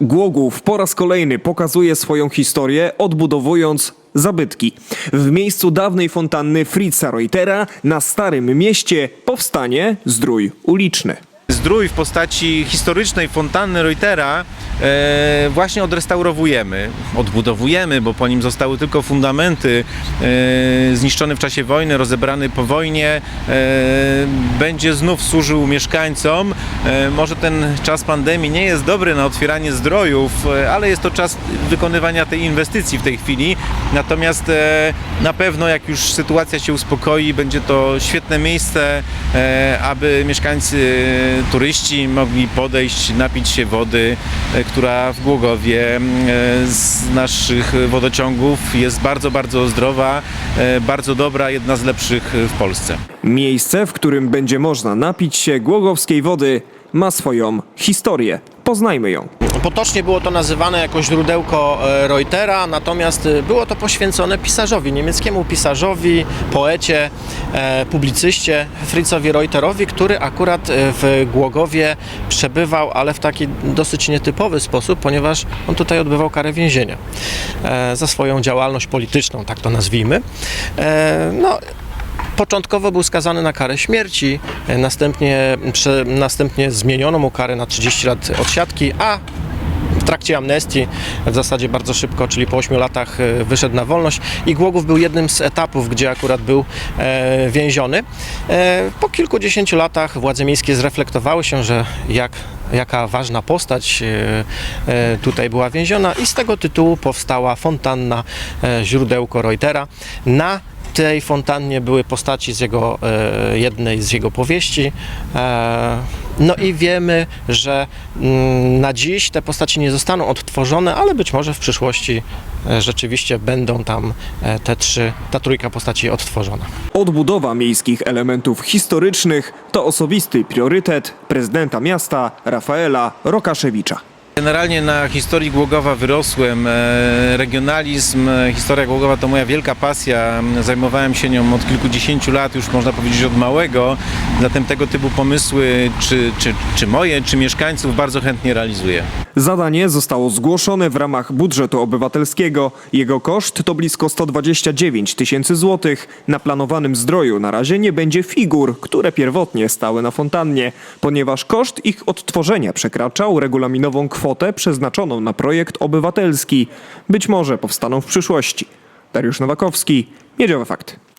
Głogów po raz kolejny pokazuje swoją historię, odbudowując zabytki. W miejscu dawnej fontanny Fritza Reutera na Starym Mieście powstanie zdrój uliczny. Zdrój w postaci historycznej fontanny Reutera e, właśnie odrestaurowujemy, odbudowujemy, bo po nim zostały tylko fundamenty, e, zniszczony w czasie wojny, rozebrany po wojnie. E, będzie znów służył mieszkańcom. E, może ten czas pandemii nie jest dobry na otwieranie zdrojów, e, ale jest to czas wykonywania tej inwestycji w tej chwili. Natomiast e, na pewno jak już sytuacja się uspokoi, będzie to świetne miejsce, e, aby mieszkańcy, turyści mogli podejść, napić się wody, e, która w Głogowie e, z naszych wodociągów jest bardzo, bardzo zdrowa, e, bardzo dobra, jedna z lepszych w Polsce. Miejsce, w którym będzie można napić się głogowskiej wody, ma swoją historię. Poznajmy ją. Potocznie było to nazywane jako źródełko e, Reutera, natomiast e, było to poświęcone pisarzowi, niemieckiemu pisarzowi, poecie, e, publicyście Fritzowi Reuterowi, który akurat w Głogowie przebywał, ale w taki dosyć nietypowy sposób, ponieważ on tutaj odbywał karę więzienia za swoją działalność polityczną, tak to nazwijmy. No, Początkowo był skazany na karę śmierci, następnie, następnie zmieniono mu karę na 30 lat odsiadki, a w trakcie amnestii, w zasadzie bardzo szybko, czyli po 8 latach e, wyszedł na wolność i Głogów był jednym z etapów, gdzie akurat był e, więziony. E, po kilkudziesięciu latach władze miejskie zreflektowały się, że jak, jaka ważna postać e, e, tutaj była więziona i z tego tytułu powstała fontanna źródełko Reutera. Na tej fontannie były postaci z jego, e, jednej z jego powieści. E, no i wiemy, że mm, na dziś te postaci nie zostaną odtworzone, ale być może w przyszłości e, rzeczywiście będą tam te trzy, ta trójka postaci odtworzona. Odbudowa miejskich elementów historycznych to osobisty priorytet prezydenta miasta Rafaela Rokaszewicza. Generalnie na historii Głogowa wyrosłem. E, Regionalizm, e, historia Głogowa to moja wielka pasja. Zajmowałem się nią od kilkudziesięciu lat, już można powiedzieć od małego. Zatem tego typu pomysły, czy, czy, czy moje, czy mieszkańców, bardzo chętnie realizuję. Zadanie zostało zgłoszone w ramach budżetu obywatelskiego. Jego koszt to blisko 129 tysięcy złotych. Na planowanym zdroju na razie nie będzie figur, które pierwotnie stały na fontannie, ponieważ koszt ich odtworzenia przekraczał regulaminową kwotę przeznaczoną na projekt obywatelski. Być może powstaną w przyszłości. Dariusz Nowakowski, Miedziowe Fakty.